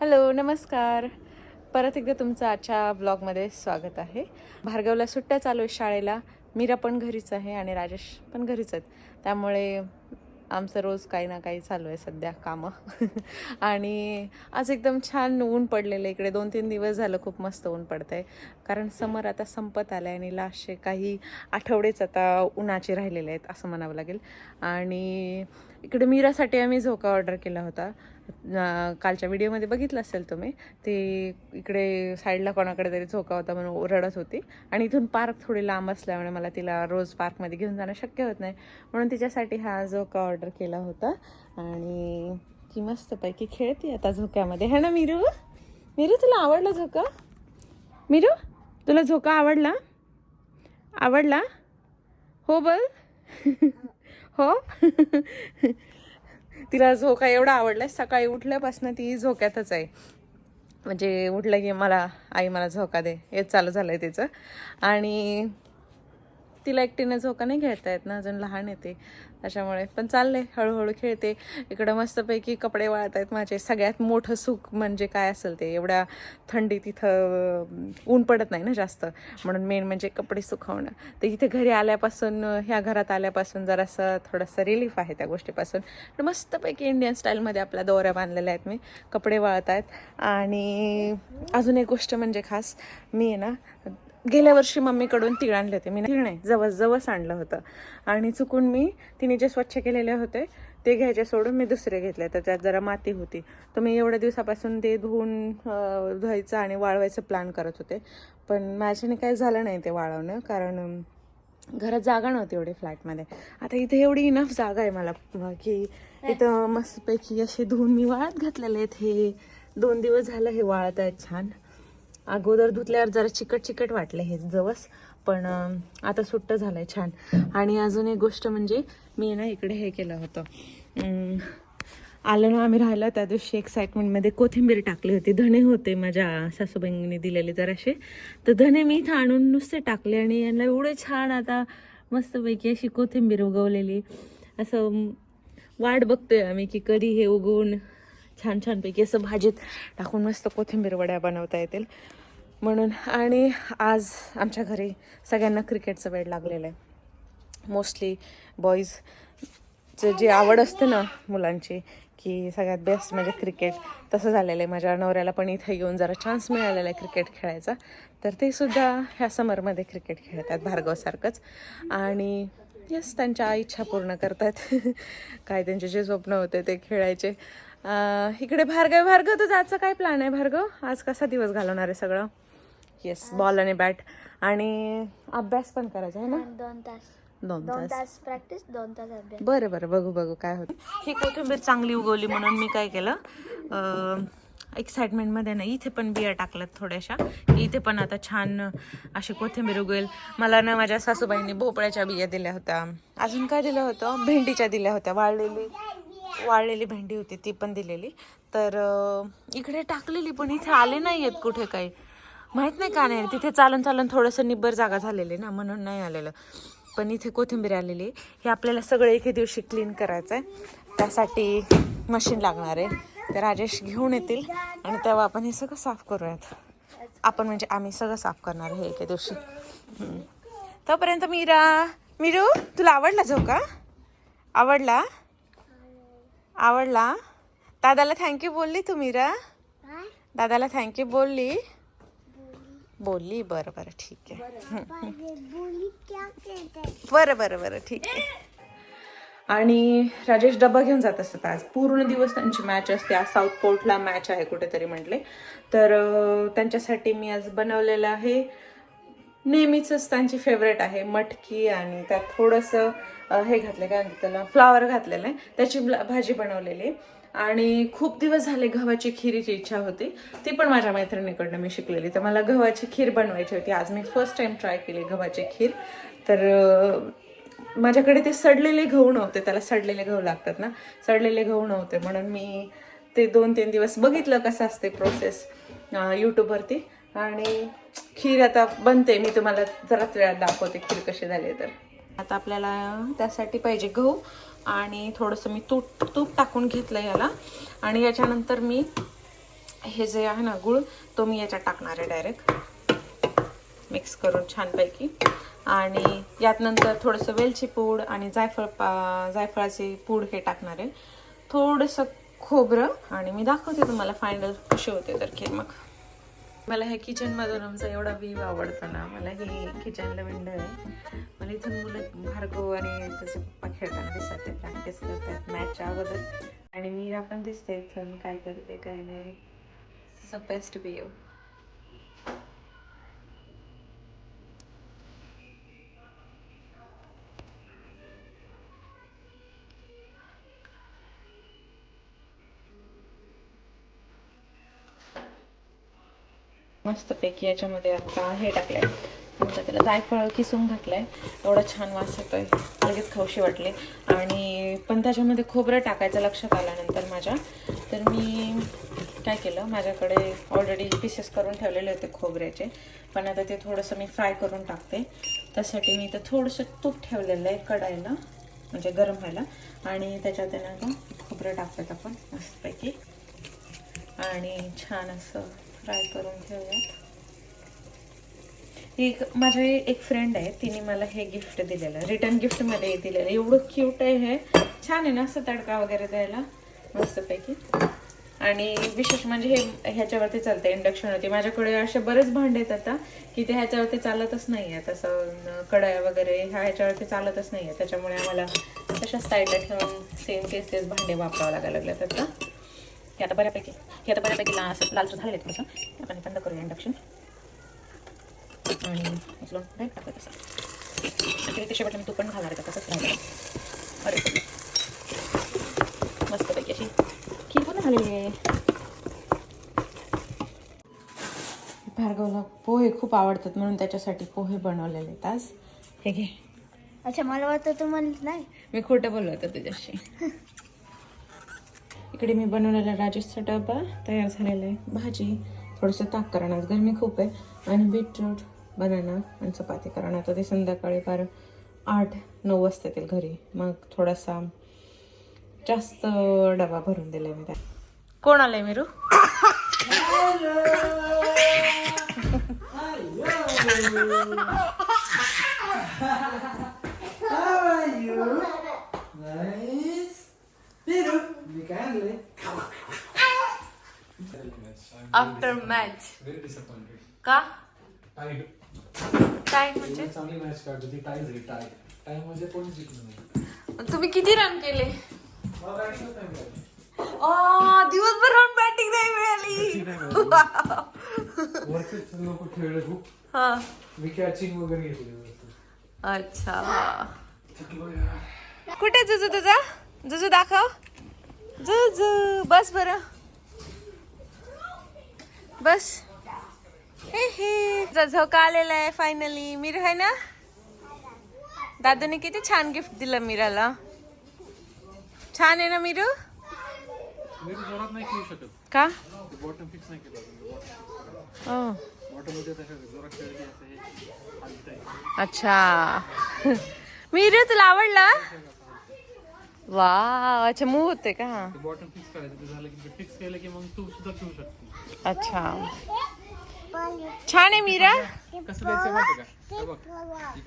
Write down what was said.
Hello नमस्कार. परत एकदा तुमचं आजच्या ब्लॉगमध्ये स्वागत आहे. भार्गवला सुट्ट्या चालू आहे शाळेला. मीरा पण घरीच आहे आणि राजेश पण घरीच आहेत. त्यामुळे आमचं रोज काही ना काही चालू आहे सध्या कामं. आणि आज एकदम छान ऊन पडलेलं आहे. इकडे दोन तीन दिवस झालं खूप मस्त ऊन पडतं आहे कारण समर आता संपत आलं आहे आणि लास्टचे काही आठवडेच आता उन्हाचे राहिलेले आहेत असं म्हणावं लागेल. आणि इकडे मीरासाठी आम्ही झोका ऑर्डर केला होता. कालच्या व्हिडिओमध्ये बघितलं असेल तुम्ही ते इकडे साईडला कोणाकडे तरी झोका होता म्हणून रडत होती. आणि इथून पार्क थोडी लांब असल्यामुळे मला तिला रोज पार्कमध्ये घेऊन जाणं शक्य होत नाही. म्हणून तिच्यासाठी हा झोका ऑर्डर केला होता. आणि ती मस्तपैकी खेळते आता झोक्यामध्ये. है ना मिरू? मिरू तुला आवडला झोका? मिरू तुला झोका आवडला? आवडला? हो बोल. हो? तिला झोका एवढा आवडलाय. सकाळी उठल्यापासून ती झोक्यातच आहे. म्हणजे उठलं की मला आई मला झोका दे. हेच चालू झालं आहे तिचं. आणि तिला एकटीने झोका हो नाही खेळता येत ना? अजून लहान येते त्याच्यामुळे. पण चाललंय हळूहळू खेळते. इकडं मस्तपैकी कपडे वाळत आहेत माझे. सगळ्यात मोठं सुख म्हणजे काय असेल ते? एवढ्या थंडी तिथं ऊन पडत नाही ना जास्त. म्हणून मेन म्हणजे कपडे सुकवणं. तर इथे घरी आल्यापासून ह्या घरात आल्यापासून जरासं थोडंसं रिलीफ आहे त्या गोष्टीपासून. मस्तपैकी इंडियन स्टाईलमध्ये आपल्या दोऱ्या बांधलेल्या आहेत मी. कपडे वाळत आहेत आणि अजून एक गोष्ट म्हणजे खास मी आहे ना गेल्या वर्षी मम्मीकडून तीळ आणले होते. मी तीळ नाही जवस जवस आणलं होतं. आणि चुकून मी तिने जे स्वच्छ केलेले होते ते घ्यायचे सोडून मी दुसरे घेतले. तर त्यात जरा माती होती. तर मी एवढ्या दिवसापासून ते धुवून धुवायचं आणि वाळवायचं प्लॅन करत होते. पण माझ्याने काही झालं नाही ते वाळवणं कारण घरात जागा नव्हती एवढी फ्लॅटमध्ये. आता इथे एवढी इनफ जागा आहे मला की इथं मस्तपैकी असे धुवून मी वाळत घातलेले आहेत. हे दोन दिवस झालं हे वाळत आहेत छान. अगोदर धुतल्यावर जरा चिकट चिकट वाटलं हे जवस पण आता सुट्ट झालंय छान. आणि अजून एक गोष्ट म्हणजे मी ना इकडे हे केलं होतं. आलं ना आम्ही राहिलं त्या दिवशी एक्साइटमेंटमध्ये कोथिंबीर टाकली होती. धणे होते माझ्या सासूबाईंनी दिलेले जराशे. तर धणे मी इथं आणून नुसते टाकले आणि यांना एवढे छान आता मस्तपैकी अशी कोथिंबीर उगवलेली. असं वाट बघतोय आम्ही की कधी हे उगवून छान छानपैकी असं भाजीत टाकून मस्त कोथिंबीर वड्या बनवता येतील. म्हणून आणि आज आमच्या घरी सगळ्यांना क्रिकेटचं वेळ लागलेलं आहे. मोस्टली बॉईजचं जी आवड असते ना मुलांची की सगळ्यात बेस्ट म्हणजे क्रिकेट तसं झालेलं आहे. माझ्या नवऱ्याला पण इथे येऊन जरा चान्स मिळालेला आहे क्रिकेट खेळायचा. तर ते सुद्धा ह्या समरमध्ये क्रिकेट खेळतात भार्गवसारखंच. आणि यस त्यांच्या इच्छा पूर्ण करतात. काय त्यांचे जे स्वप्न होते ते खेळायचे. इकडे भार्गव भार्गव तुझा आजचा काय प्लॅन आहे भार्गव? आज कसा दिवस घालवणार आहे सगळं? येस बॉल आणि बॅट आणि अभ्यास पण करायचा आहे ना? दोन तास. दोन तास. प्रॅक्टिस दोन तास अभ्यास. बरं बरं बघू बघू काय होतं. ही कोथिंबीर चांगली उगवली म्हणून मी काय केलं एक्साइटमेंटमध्ये ना इथे पण बिया टाकल्यात थोड्याशा. की इथे पण आता छान अशी कोथिंबीर उगवेल. मला ना माझ्या सासूबाईंनी भोपळ्याच्या बिया दिल्या होत्या. अजून काय दिलं होतं? भेंडीच्या दिल्या होत्या वाळलेली. वाळलेली भेंडी होती ती पण दिलेली. तर इकडे टाकलेली पण इथे आले नाही आहेत कुठे काही. माहीत नाही का नाही तिथे चालून चालून थोडंसं निब्बर जागा झालेली ना म्हणून नाही आलेलं. पण इथे कोथिंबीर आलेली. हे आपल्याला सगळं एके दिवशी क्लीन करायचं आहे त्यासाठी मशीन लागणार आहे. ते राजेश घेऊन येतील आणि तेव्हा आपण हे सगळं साफ करूयात. आपण म्हणजे आम्ही सगळं साफ करणार आहे एके दिवशी. तोपर्यंत मीरा मिरू तुला आवडला जो का? आवडला? आवडला? दादाला थँक्यू बोलली तू मीरा दादाला थँक्यू बोलली? बोलली बरं बरं ठीक आहे. बरं बरं बरं ठीक आहे. आणि राजेश डबा घेऊन जात असतात आज. पूर्ण दिवस त्यांची मॅच असते. आज साऊथ पोर्टला मॅच आहे कुठेतरी म्हटले. तर त्यांच्यासाठी मी आज बनवलेलं आहे. नेहमीच त्यांची फेवरेट आहे मटकी आणि त्यात थोडंसं हे घातलं काय म्हणतात त्याला फ्लावर घातलेलं आहे. त्याची ब्ला- भाजी बनवलेली आणि खूप दिवस झाले गव्हाची खिरीची इच्छा होती. ती पण माझ्या मैत्रिणीकडनं मी शिकलेली. तर मला गव्हाची खीर बनवायची होती. आज मी फर्स्ट टाईम ट्राय केली गव्हाची खीर. तर माझ्याकडे ते सडलेले गहू नव्हते. त्याला सडलेले गहू लागतात ना. सडलेले गहू नव्हते. म्हणून मी ते दोन तीन दिवस बघितलं कसं असते प्रोसेस यूट्यूबवरती आणि खीर आता बनते. मी तुम्हाला जराच वेळात दाखवते खीर कशी झाली आहे तर. आता आपल्याला त्यासाठी पाहिजे गहू आणि थोडंसं मी तूप तूप टाकून घेतलं याला. आणि याच्यानंतर मी हे जे आहे ना गुळ तो मी याच्यात टाकणार आहे डायरेक्ट मिक्स करून छानपैकी. आणि यात नंतर थोडंसं वेलची पूड आणि जायफळ पा जायफळाची पूड हे टाकणार आहे. थोडंसं खोबरं आणि मी दाखवते तुम्हाला फायनल कसे होते तर की मग. मला ह्या किचनमधून आमचा एवढा व्ह्यू आवडतो ना मला हे किचनला विंडो आहे. मला इथून मुलं भार्गव आणि त्याचे पप्पा खेळताना दिसतात ते प्रॅक्टिस करतात मॅचच्या अगोदर. आणि मी आपण दिसते इथून काय करते काय नाही. बेस्ट व्ह्यू मस्तपैकी याच्यामध्ये आता हे टाकलंय. नंतर त्याला जायफळ किसून घातलंय. एवढा छान वास येतोय लगेच खाऊशी वाटले. आणि पण त्याच्यामध्ये खोबरं टाकायचं लक्षात आल्यानंतर माझ्या. तर मी काय केलं माझ्याकडे ऑलरेडी पीसेस करून ठेवलेले होते खोबऱ्याचे. पण आता ते थोडंसं मी फ्राय करून टाकते. त्यासाठी मी इथं थोडंसं तूप ठेवलेलं आहे कढायला म्हणजे गरम व्हायला. आणि त्याच्यात आहे ना खोबरं टाकतात आपण मस्तपैकी. आणि छान असं फ्राय करून ठेवूयात. एक माझी एक फ्रेंड आहे तिने मला हे गिफ्ट दिलेलं रिटर्न गिफ्टमध्ये दिलेलं. एवढं क्यूट आहे हे. छान आहे ना असं तडका वगैरे द्यायला. मस्तपैकी. आणि विशेष म्हणजे हे ह्याच्यावरती चालतं इंडक्शनवरती माझ्याकडे असे बरेच भांडे आहेत आता की ते ह्याच्यावरती चालतच नाही आहे तसं कढया वगैरे ह्या ह्याच्यावरती चालतच नाही आहे त्याच्यामुळे आम्हाला तशाच साईडला ठेवून सेम तेच तेच भांडे वापरावं लागायला लागले आता. हे आता बऱ्यापैकी हे आता बऱ्यापैकी ला असं लालचं झालेलं आहे थोडंसं आपण हे बंद करूया इंडक्शन आणि उचलून टाकलं तसं. आणि ते शेवटला मी तूप पण घालणार आहे तसंच राहिलं अरे मस्तपैकी अशी खीर पण झालेली आहे. भार्गवला पोहे खूप आवडतात म्हणून त्याच्यासाठी पोहे बनवलेले आज. हे घे. अच्छा मला वाटतं तू म्हणत नाही. मी खोटं बोललो होतं तुझ्याशी. इकडे मी बनवलेला राजेशचा डबा तयार झालेला आहे. भाजी थोडंसं ताक कारण आज गरमी खूप आहे. आणि बीटरूट बनाना आणि चपाती कारण आता ते संध्याकाळी फार आठ नऊ वाजता येतील घरी. मग थोडासा जास्त डबा भरून दिला मी त्या कोण आलंय मिरू? How are you? Nice. Pero, after match very disappointed का? टाईड काय म्हणजे? चांगली मॅच काढतो ती टाय झाली टाय टाय म्हणजे कोणीच जिंकलं नाही. तुम्ही किती रन केले? दिवसभर राऊंड बॅटिंग नाही मिळाली. वरतीच लोक खेळले खूप. हा. मी कॅचिंग वगैरे घेतली. अच्छा. कुठे जुजू तुझा? जुजू दाखव. जुजू बस बर. बस. हे हे. झोका आलेला आहे फायनली मीर आहे ना? दादूने किती छान गिफ्ट दिलं मीराला. छान आहे ना मीरू? का? हे. अच्छा. मीरू तुला आवडला? वा अच्छा मूव होते का? ते बॉटम फिक्स करायचं ते झालं की फिक्स केलं की मग तू सुद्धा खेळू शकते. अच्छा. छान आहे मीरा. कसं द्यायचं माहिती का? हे बघ इकडे